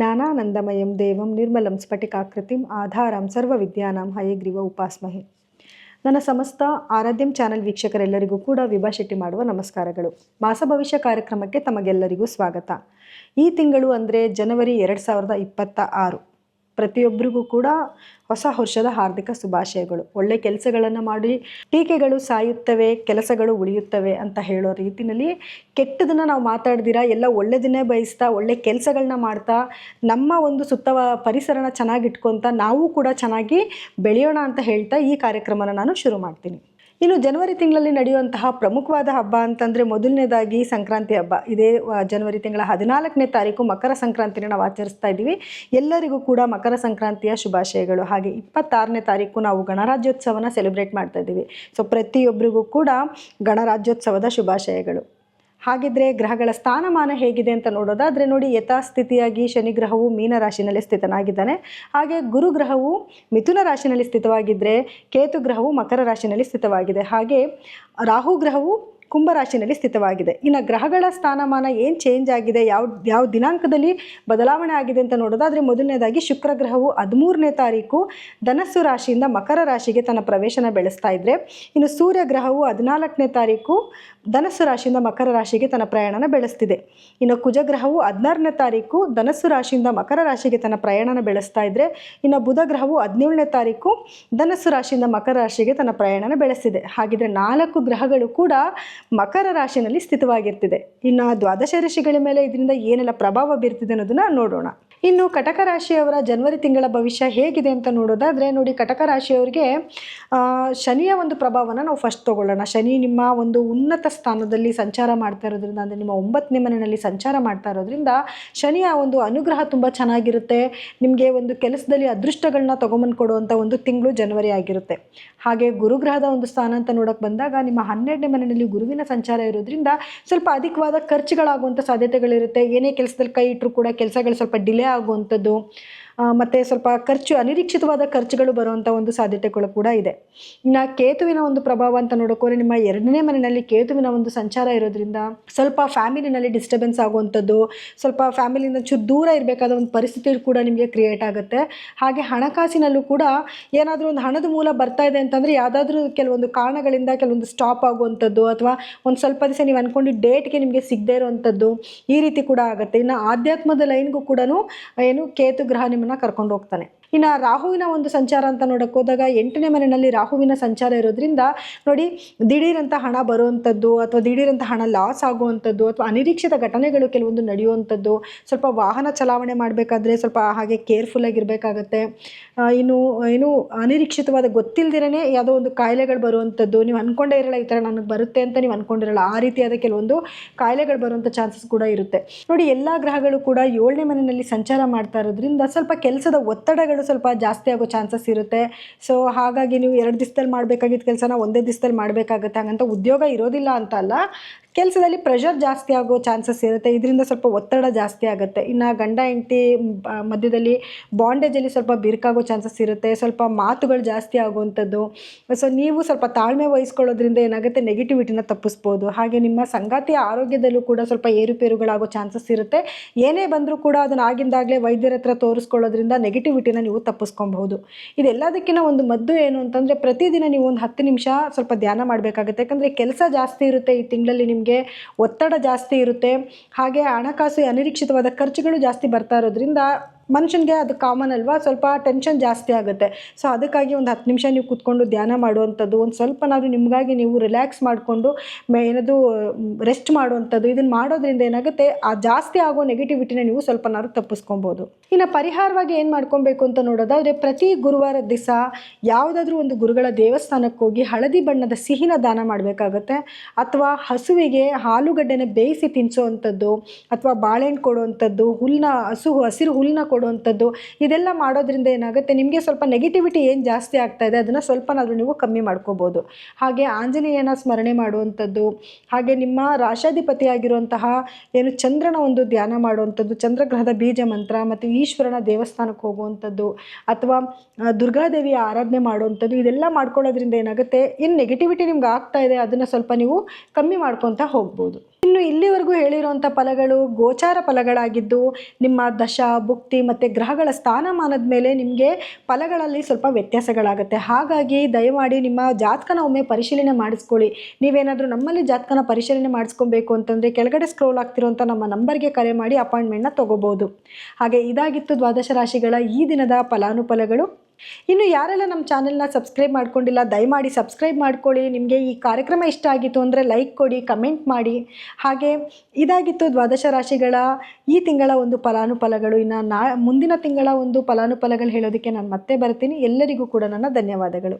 ಜ್ಞಾನಾನಂದಮಯಂ ದೇವಂ ನಿರ್ಮಲಂ ಸ್ಫಟಿಕಾಕೃತಿಂ ಆಧಾರಂ ಸರ್ವವಿದ್ಯಾನಾಂ ಹಯಗ್ರೀವ ಉಪಾಸ್ಮಹೆ. ನನ್ನ ಸಮಸ್ತ ಆರಾಧ್ಯಂ ಚಾನೆಲ್ ವೀಕ್ಷಕರೆಲ್ಲರಿಗೂ ಕೂಡ ವಿಭಾ ಶೆಟ್ಟಿ ಮಾಡುವ ನಮಸ್ಕಾರಗಳು. ಮಾಸ ಭವಿಷ್ಯ ಕಾರ್ಯಕ್ರಮಕ್ಕೆ ತಮಗೆಲ್ಲರಿಗೂ ಸ್ವಾಗತ. ಈ ತಿಂಗಳು ಅಂದರೆ ಜನವರಿ ಎರಡು ಸಾವಿರದ ಇಪ್ಪತ್ತ ಆರು. ಪ್ರತಿಯೊಬ್ಬರಿಗೂ ಕೂಡ ಹೊಸ ವರ್ಷದ ಹಾರ್ದಿಕ ಶುಭಾಶಯಗಳು. ಒಳ್ಳೆ ಕೆಲಸಗಳನ್ನು ಮಾಡಿ, ಟೀಕೆಗಳು ಸಾಯುತ್ತವೆ, ಕೆಲಸಗಳು ಉಳಿಯುತ್ತವೆ ಅಂತ ಹೇಳೋ ರೀತಿಯಲ್ಲಿ ಕೆಟ್ಟದನ್ನು ನಾವು ಮಾತಾಡ್ದಿರಾ, ಎಲ್ಲ ಒಳ್ಳೆದನ್ನೇ ಬಯಸ್ತಾ, ಒಳ್ಳೆ ಕೆಲಸಗಳನ್ನ ಮಾಡ್ತಾ, ನಮ್ಮ ಒಂದು ಸುತ್ತ ಪರಿಸರನ ಚೆನ್ನಾಗಿ ಇಟ್ಕೊತ ನಾವು ಕೂಡ ಚೆನ್ನಾಗಿ ಬೆಳೆಯೋಣ ಅಂತ ಹೇಳ್ತಾ ಈ ಕಾರ್ಯಕ್ರಮನ ನಾನು ಶುರು ಮಾಡ್ತೀನಿ. ಇನ್ನು ಜನವರಿ ತಿಂಗಳಲ್ಲಿ ನಡೆಯುವಂತಹ ಪ್ರಮುಖವಾದ ಹಬ್ಬ ಅಂತಂದರೆ ಮೊದಲನೇದಾಗಿ ಸಂಕ್ರಾಂತಿ ಹಬ್ಬ. ಇದೇ ಜನವರಿ ತಿಂಗಳ ಹದಿನಾಲ್ಕನೇ ತಾರೀಕು ಮಕರ ಸಂಕ್ರಾಂತಿನ ನಾವು ಆಚರಿಸ್ತಾ ಇದ್ದೀವಿ. ಎಲ್ಲರಿಗೂ ಕೂಡ ಮಕರ ಸಂಕ್ರಾಂತಿಯ ಶುಭಾಶಯಗಳು. ಹಾಗೆ ಇಪ್ಪತ್ತಾರನೇ ತಾರೀಕು ನಾವು ಗಣರಾಜ್ಯೋತ್ಸವನ ಸೆಲೆಬ್ರೇಟ್ ಮಾಡ್ತಾ ಇದ್ದೀವಿ. ಸೊ ಪ್ರತಿಯೊಬ್ಬರಿಗೂ ಕೂಡ ಗಣರಾಜ್ಯೋತ್ಸವದ ಶುಭಾಶಯಗಳು. ಹಾಗಿದ್ರೆ ಗ್ರಹಗಳ ಸ್ಥಾನಮಾನ ಹೇಗಿದೆ ಅಂತ ನೋಡೋದಾದರೆ ನೋಡಿ ಯಥಾಸ್ಥಿತಿಯಾಗಿ ಶನಿಗ್ರಹವು ಮೀನರಾಶಿನಲ್ಲಿ ಮೀನ ರಾಶಿನಲ್ಲಿ ಸ್ಥಿತನಾಗಿದ್ದಾನೆ. ಹಾಗೆ ಗುರುಗ್ರಹವು ಮಿಥುನ ರಾಶಿನಲ್ಲಿ ಸ್ಥಿತವಾಗಿದ್ದರೆ ಕೇತು ಗ್ರಹವು ಮಕರ ರಾಶಿನಲ್ಲಿ ಸ್ಥಿತವಾಗಿದೆ. ಹಾಗೆ ರಾಹು ಗ್ರಹವು ಕುಂಭ ರಾಶಿನಲ್ಲಿ ಸ್ಥಿತವಾಗಿದೆ. ಇನ್ನು ಗ್ರಹಗಳ ಸ್ಥಾನಮಾನ ಏನು ಚೇಂಜ್ ಆಗಿದೆ? ಯಾವ ಯಾವ ದಿನಾಂಕದಲ್ಲಿ ಬದಲಾವಣೆ ಆಗಿದೆ ಅಂತ ನೋಡೋದಾದರೆ ಮೊದಲನೇದಾಗಿ ಶುಕ್ರ ಗ್ರಹವು ಹದಿಮೂರನೇ ತಾರೀಕು ಧನಸ್ಸು ರಾಶಿಯಿಂದ ಮಕರ ರಾಶಿಗೆ ತನ್ನ ಪ್ರವೇಶನ ಬೆಳೆಸ್ತಾ ಇದ್ದರೆ ಇನ್ನು ಸೂರ್ಯ ಗ್ರಹವು ಹದಿನಾಲ್ಕನೇ ತಾರೀಕು ಧನಸ್ಸು ರಾಶಿಯಿಂದ ಮಕರ ರಾಶಿಗೆ ತನ್ನ ಪ್ರಯಾಣನ ಬೆಳೆಸ್ತಿದೆ. ಇನ್ನು ಕುಜಗ್ರಹವು ಹದಿನಾರನೇ ತಾರೀಕು ಧನಸ್ಸು ರಾಶಿಯಿಂದ ಮಕರ ರಾಶಿಗೆ ತನ್ನ ಪ್ರಯಾಣನ ಬೆಳೆಸ್ತಾ ಇದ್ದರೆ ಇನ್ನು ಬುಧ ಗ್ರಹವು ಹದಿನೇಳನೇ ತಾರೀಕು ಧನಸ್ಸು ರಾಶಿಯಿಂದ ಮಕರ ರಾಶಿಗೆ ತನ್ನ ಪ್ರಯಾಣನ ಬೆಳೆಸ್ತಿದೆ. ಹಾಗಿದ್ರೆ ನಾಲ್ಕು ಗ್ರಹಗಳು ಕೂಡ ಮಕರ ರಾಶಿನಲ್ಲಿ ಸ್ಥಿತವಾಗಿರ್ತಿದೆ. ಇನ್ನು ದ್ವಾದಶ ರಾಶಿಗಳ ಮೇಲೆ ಇದರಿಂದ ಏನೆಲ್ಲ ಪ್ರಭಾವ ಬೀರ್ತಿದೆ ಅನ್ನೋದನ್ನ ನೋಡೋಣ. ಇನ್ನು ಕಟಕ ರಾಶಿಯವರ ಜನವರಿ ತಿಂಗಳ ಭವಿಷ್ಯ ಹೇಗಿದೆ ಅಂತ ನೋಡೋದಾದರೆ, ನೋಡಿ ಕಟಕ ರಾಶಿಯವರಿಗೆ ಶನಿಯ ಒಂದು ಪ್ರಭಾವನ ನಾವು ಫಸ್ಟ್ ತಗೊಳ್ಳೋಣ. ಶನಿ ನಿಮ್ಮ ಒಂದು ಉನ್ನತ ಸ್ಥಾನದಲ್ಲಿ ಸಂಚಾರ ಮಾಡ್ತಾ ಇರೋದ್ರಿಂದ, ಅಂದರೆ ನಿಮ್ಮ ಒಂಬತ್ತನೇ ಮನೆಯಲ್ಲಿ ಸಂಚಾರ ಮಾಡ್ತಾ ಇರೋದ್ರಿಂದ, ಶನಿಯ ಒಂದು ಅನುಗ್ರಹ ತುಂಬ ಚೆನ್ನಾಗಿರುತ್ತೆ. ನಿಮಗೆ ಒಂದು ಕೆಲಸದಲ್ಲಿ ಅದೃಷ್ಟಗಳನ್ನ ತೊಗೊಂಬಂದು ಕೊಡುವಂಥ ಒಂದು ತಿಂಗಳು ಜನವರಿ ಆಗಿರುತ್ತೆ. ಹಾಗೆ ಗುರುಗ್ರಹದ ಒಂದು ಸ್ಥಾನ ಅಂತ ನೋಡೋಕೆ ಬಂದಾಗ, ನಿಮ್ಮ ಹನ್ನೆರಡನೇ ಮನೆಯಲ್ಲಿ ಗುರುವಿನ ಸಂಚಾರ ಇರೋದ್ರಿಂದ ಸ್ವಲ್ಪ ಅಧಿಕವಾದ ಖರ್ಚುಗಳಾಗುವಂಥ ಸಾಧ್ಯತೆಗಳಿರುತ್ತೆ. ಏನೇ ಕೆಲಸದಲ್ಲಿ ಕೈ ಇಟ್ಟರು ಕೂಡ ಕೆಲಸಗಳು ಸ್ವಲ್ಪ ಡಿಲೇ ಆಗುವಂಥದ್ದು. ಮತ್ತೆ ಸ್ವಲ್ಪ ಖರ್ಚು, ಅನಿರೀಕ್ಷಿತವಾದ ಖರ್ಚುಗಳು ಬರುವಂಥ ಒಂದು ಸಾಧ್ಯತೆಗಳು ಕೂಡ ಇದೆ. ಇನ್ನು ಕೇತುವಿನ ಒಂದು ಪ್ರಭಾವ ಅಂತ ನೋಡೋಕೋರೆ ನಿಮ್ಮ ಎರಡನೇ ಮನೆಯಲ್ಲಿ ಕೇತುವಿನ ಒಂದು ಸಂಚಾರ ಇರೋದ್ರಿಂದ ಸ್ವಲ್ಪ ಫ್ಯಾಮಿಲಿನಲ್ಲಿ ಡಿಸ್ಟರ್ಬೆನ್ಸ್ ಆಗುವಂಥದ್ದು, ಸ್ವಲ್ಪ ಫ್ಯಾಮಿಲಿಯಿಂದ ಚೂರು ದೂರ ಇರಬೇಕಾದ ಒಂದು ಪರಿಸ್ಥಿತಿ ಕೂಡ ನಿಮಗೆ ಕ್ರಿಯೇಟ್ ಆಗುತ್ತೆ. ಹಾಗೆ ಹಣಕಾಸಿನಲ್ಲೂ ಕೂಡ ಏನಾದರೂ ಒಂದು ಹಣದ ಮೂಲ ಬರ್ತಾ ಇದೆ ಅಂತಂದರೆ ಯಾವುದಾದ್ರೂ ಕೆಲವೊಂದು ಕಾರಣಗಳಿಂದ ಕೆಲವೊಂದು ಸ್ಟಾಪ್ ಆಗುವಂಥದ್ದು ಅಥವಾ ಒಂದು ಸ್ವಲ್ಪ ದಿವಸ ನೀವು ಅಂದ್ಕೊಂಡು ಡೇಟ್ಗೆ ನಿಮಗೆ ಸಿಗದೇ ಇರುವಂಥದ್ದು ಈ ರೀತಿ ಕೂಡ ಆಗುತ್ತೆ. ಇನ್ನು ಆಧ್ಯಾತ್ಮದ ಲೈನ್ಗೂ ಕೂಡ ಏನು ಕೇತು ಗ್ರಹ ನಿಮ್ಮನ್ನು ಕರ್ಕೊಂಡು ಹೋಗ್ತಾನೆ. ಇನ್ನು ರಾಹುವಿನ ಒಂದು ಸಂಚಾರ ಅಂತ ನೋಡಕ್ಕೆ ಹೋದಾಗ ಎಂಟನೇ ಮನೆಯಲ್ಲಿ ರಾಹುವಿನ ಸಂಚಾರ ಇರೋದ್ರಿಂದ ನೋಡಿ ದಿಢೀರಂತ ಹಣ ಬರುವಂಥದ್ದು ಅಥವಾ ದಿಢೀರಂತ ಹಣ ಲಾಸ್ ಆಗುವಂಥದ್ದು ಅಥವಾ ಅನಿರೀಕ್ಷಿತ ಘಟನೆಗಳು ಕೆಲವೊಂದು ನಡೆಯುವಂಥದ್ದು ಸ್ವಲ್ಪ ವಾಹನ ಚಲಾವಣೆ ಮಾಡಬೇಕಾದ್ರೆ ಸ್ವಲ್ಪ ಹಾಗೆ ಕೇರ್ಫುಲ್ ಆಗಿರಬೇಕಾಗತ್ತೆ. ಇನ್ನು ಏನು ಅನಿರೀಕ್ಷಿತವಾದ ಗೊತ್ತಿಲ್ದಿರೇ ಯಾವುದೋ ಒಂದು ಕಾಯಿಲೆಗಳು ಬರುವಂಥದ್ದು ನೀವು ಅಂದ್ಕೊಂಡೇ ಇರಲ್ಲ ಈ ಥರ ನನಗೆ ಬರುತ್ತೆ ಅಂತ ನೀವು ಅಂದ್ಕೊಂಡಿರಲ್ಲ ಆ ರೀತಿಯಾದ ಕೆಲವೊಂದು ಕಾಯಿಲೆಗಳು ಬರುವಂಥ ಚಾನ್ಸಸ್ ಕೂಡ ಇರುತ್ತೆ. ನೋಡಿ ಎಲ್ಲ ಗ್ರಹಗಳು ಕೂಡ ಏಳನೇ ಮನೆಯಲ್ಲಿ ಸಂಚಾರ ಮಾಡ್ತಾ ಇರೋದ್ರಿಂದ ಸ್ವಲ್ಪ ಕೆಲಸದ ಒತ್ತಡಗಳು ಸ್ವಲ್ಪ ಜಾಸ್ತಿ ಆಗೋ ಚಾನ್ಸಸ್ ಇರುತ್ತೆ. ಸೊ ಹಾಗಾಗಿ ನೀವು ಎರಡು ದಿವಸದಲ್ಲಿ ಮಾಡಬೇಕಾಗಿದ್ದ ಕೆಲಸನ ಒಂದೇ ದಿವಸದಲ್ಲಿ ಮಾಡಬೇಕಾಗುತ್ತೆ. ಹಾಗಂತ ಉದ್ಯೋಗ ಇರೋದಿಲ್ಲ ಅಂತ ಅಲ್ಲ. ಕೆಲಸದಲ್ಲಿ ಪ್ರೆಷರ್ ಜಾಸ್ತಿ ಆಗೋ ಚಾನ್ಸಸ್ ಇರುತ್ತೆ. ಇದರಿಂದ ಸ್ವಲ್ಪ ಒತ್ತಡ ಜಾಸ್ತಿ ಆಗುತ್ತೆ. ಇನ್ನು ಗಂಡ, ಹೆಂಡತಿ ಮಧ್ಯದಲ್ಲಿ ಬಾಂಡೇಜಲ್ಲಿ ಸ್ವಲ್ಪ ಬಿರುಕಾಗೋ ಚಾನ್ಸಸ್ ಇರುತ್ತೆ. ಸ್ವಲ್ಪ ಮಾತುಗಳು ಜಾಸ್ತಿ ಆಗುವಂಥದ್ದು. ಸೊ ನೀವು ಸ್ವಲ್ಪ ತಾಳ್ಮೆ ವಹಿಸ್ಕೊಳ್ಳೋದ್ರಿಂದ ಏನಾಗುತ್ತೆ? ನೆಗೆಟಿವಿಟಿನ ತಪ್ಪಿಸ್ಬೋದು. ಹಾಗೆ ನಿಮ್ಮ ಸಂಗಾತಿಯ ಆರೋಗ್ಯದಲ್ಲೂ ಕೂಡ ಸ್ವಲ್ಪ ಏರುಪೇರುಗಳಾಗೋ ಚಾನ್ಸಸ್ ಇರುತ್ತೆ. ಏನೇ ಬಂದರೂ ಕೂಡ ಅದನ್ನು ಆಗಿಂದಾಗಲೇ ವೈದ್ಯರ ಹತ್ರ ತೋರಿಸ್ಕೊಳ್ಳೋದ್ರಿಂದ ನೆಗೆಟಿವಿಟಿನ ನೀವು ತಪ್ಪಿಸ್ಕೊಬಹುದು. ಇದೆಲ್ಲದಕ್ಕಿಂತ ಒಂದು ಮದ್ದು ಏನು ಅಂತಂದರೆ ಪ್ರತಿದಿನ ನೀವು ಒಂದು ಹತ್ತು ನಿಮಿಷ ಸ್ವಲ್ಪ ಧ್ಯಾನ ಮಾಡಬೇಕಾಗುತ್ತೆ. ಯಾಕಂದರೆ ಕೆಲಸ ಜಾಸ್ತಿ ಇರುತ್ತೆ ಈ ತಿಂಗಳಲ್ಲಿ ನಿಮಗೆ ಒತ್ತಡ ಜಾಸ್ತಿ ಇರುತ್ತೆ. ಹಾಗೆ ಹಣಕಾಸು ಅನಿರೀಕ್ಷಿತವಾದ ಖರ್ಚುಗಳು ಜಾಸ್ತಿ ಬರ್ತಾ ಇರೋದ್ರಿಂದ ಮನುಷ್ಯನಿಗೆ ಅದು ಕಾಮನ್ ಅಲ್ವಾ? ಸ್ವಲ್ಪ ಟೆನ್ಷನ್ ಜಾಸ್ತಿ ಆಗುತ್ತೆ. ಸೊ ಅದಕ್ಕಾಗಿ ಒಂದು ಹತ್ತು ನಿಮಿಷ ನೀವು ಕೂತ್ಕೊಂಡು ಧ್ಯಾನ ಮಾಡುವಂಥದ್ದು, ಒಂದು ಸ್ವಲ್ಪನಾದರೂ ನಿಮಗಾಗಿ ನೀವು ರಿಲ್ಯಾಕ್ಸ್ ಮಾಡಿಕೊಂಡು ಮೇ ಏನದು ರೆಸ್ಟ್ ಮಾಡುವಂಥದ್ದು ಇದನ್ನು ಮಾಡೋದ್ರಿಂದ ಏನಾಗುತ್ತೆ? ಆ ಜಾಸ್ತಿ ಆಗೋ ನೆಗೆಟಿವಿಟಿನ ನೀವು ಸ್ವಲ್ಪನಾದ್ರೂ ತಪ್ಪಿಸ್ಕೊಬೋದು. ಇನ್ನು ಪರಿಹಾರವಾಗಿ ಏನು ಮಾಡ್ಕೊಬೇಕು ಅಂತ ನೋಡೋದಾದರೆ ಪ್ರತಿ ಗುರುವಾರ ದಿವಸ ಯಾವುದಾದ್ರೂ ಒಂದು ಗುರುಗಳ ದೇವಸ್ಥಾನಕ್ಕೆ ಹೋಗಿ ಹಳದಿ ಬಣ್ಣದ ಸಿಹಿನ ದಾನ ಮಾಡಬೇಕಾಗತ್ತೆ. ಅಥವಾ ಹಸುವಿಗೆ ಹಾಲುಗಡ್ಡೆನ ಬೇಯಿಸಿ ತಿನ್ನಿಸೋವಂಥದ್ದು ಅಥವಾ ಬಾಳೆಹಣ್ಣು ಕೊಡುವಂಥದ್ದು ಹುಲ್ಲನ್ನ ಹಸು, ಹಸಿರು ಹುಲ್ಲನ್ನ ಕೊಡುವಂಥದ್ದು ಇದೆಲ್ಲ ಮಾಡೋದ್ರಿಂದ ಏನಾಗುತ್ತೆ? ನಿಮಗೆ ಸ್ವಲ್ಪ ನೆಗೆಟಿವಿಟಿ ಏನು ಜಾಸ್ತಿ ಆಗ್ತಾ ಇದೆ, ಅದನ್ನು ಸ್ವಲ್ಪನಾದರೂ ನೀವು ಕಮ್ಮಿ ಮಾಡ್ಕೋಬೋದು. ಹಾಗೆ ಆಂಜನೇಯನ ಸ್ಮರಣೆ ಮಾಡುವಂಥದ್ದು, ಹಾಗೆ ನಿಮ್ಮ ರಾಶಾಧಿಪತಿಯಾಗಿರುವಂತಹ ಏನು ಚಂದ್ರನ ಒಂದು ಧ್ಯಾನ ಮಾಡುವಂಥದ್ದು, ಚಂದ್ರಗ್ರಹದ ಬೀಜ ಮಂತ್ರ, ಮತ್ತು ಈಶ್ವರನ ದೇವಸ್ಥಾನಕ್ಕೆ ಹೋಗುವಂಥದ್ದು ಅಥವಾ ದುರ್ಗಾದೇವಿಯ ಆರಾಧನೆ ಮಾಡುವಂಥದ್ದು, ಇದೆಲ್ಲ ಮಾಡ್ಕೊಳ್ಳೋದ್ರಿಂದ ಏನಾಗುತ್ತೆ, ಏನು ನೆಗೆಟಿವಿಟಿ ನಿಮ್ಗೆ ಆಗ್ತಾ ಇದೆ, ಅದನ್ನು ಸ್ವಲ್ಪ ನೀವು ಕಮ್ಮಿ ಮಾಡ್ಕೊತಾ ಹೋಗ್ಬೋದು. ಇನ್ನು ಇಲ್ಲಿವರೆಗೂ ಹೇಳಿರುವಂಥ ಫಲಗಳು ಗೋಚಾರ ಫಲಗಳಾಗಿದ್ದು ನಿಮ್ಮ ದಶ, ಭುಕ್ತಿ ಮತ್ತು ಗ್ರಹಗಳ ಸ್ಥಾನಮಾನದ ಮೇಲೆ ನಿಮಗೆ ಫಲಗಳಲ್ಲಿ ಸ್ವಲ್ಪ ವ್ಯತ್ಯಾಸಗಳಾಗುತ್ತೆ. ಹಾಗಾಗಿ ದಯಮಾಡಿ ನಿಮ್ಮ ಜಾತಕನ ಒಮ್ಮೆ ಪರಿಶೀಲನೆ ಮಾಡಿಸ್ಕೊಳ್ಳಿ. ನೀವೇನಾದರೂ ನಮ್ಮಲ್ಲಿ ಜಾತಕನ ಪರಿಶೀಲನೆ ಮಾಡಿಸ್ಕೊಬೇಕು ಅಂತಂದರೆ ಕೆಳಗಡೆ ಸ್ಕ್ರೋಲ್ ಆಗ್ತಿರುವಂಥ ನಮ್ಮ ನಂಬರ್ಗೆ ಕರೆ ಮಾಡಿ ಅಪಾಯಿಂಟ್ಮೆಂಟ್ನ ತೊಗೋಬೋದು. ಹಾಗೆ ಇದಾಗಿತ್ತು ದ್ವಾದಶ ರಾಶಿಗಳ ಈ ದಿನದ ಫಲಾನುಫಲಗಳು. ಇನ್ನು ಯಾರೆಲ್ಲ ನಮ್ಮ ಚಾನೆಲ್ನ ಸಬ್ಸ್ಕ್ರೈಬ್ ಮಾಡ್ಕೊಂಡಿಲ್ಲ, ದಯಮಾಡಿ ಸಬ್ಸ್ಕ್ರೈಬ್ ಮಾಡ್ಕೊಳ್ಳಿ. ನಿಮಗೆ ಈ ಕಾರ್ಯಕ್ರಮ ಇಷ್ಟ ಆಗಿತ್ತು ಅಂದರೆ ಲೈಕ್ ಕೊಡಿ, ಕಮೆಂಟ್ ಮಾಡಿ. ಹಾಗೆ ಇದಾಗಿತ್ತು ದ್ವಾದಶ ರಾಶಿಗಳ ಈ ತಿಂಗಳ ಒಂದು ಫಲಾನುಫಲಗಳು. ಇನ್ನು ನಾ, ಮುಂದಿನ ತಿಂಗಳ ಒಂದು ಫಲಾನುಫಲಗಳು ಹೇಳೋದಕ್ಕೆ ನಾನು ಮತ್ತೆ ಬರ್ತೀನಿ. ಎಲ್ಲರಿಗೂ ಕೂಡ ನನ್ನ ಧನ್ಯವಾದಗಳು.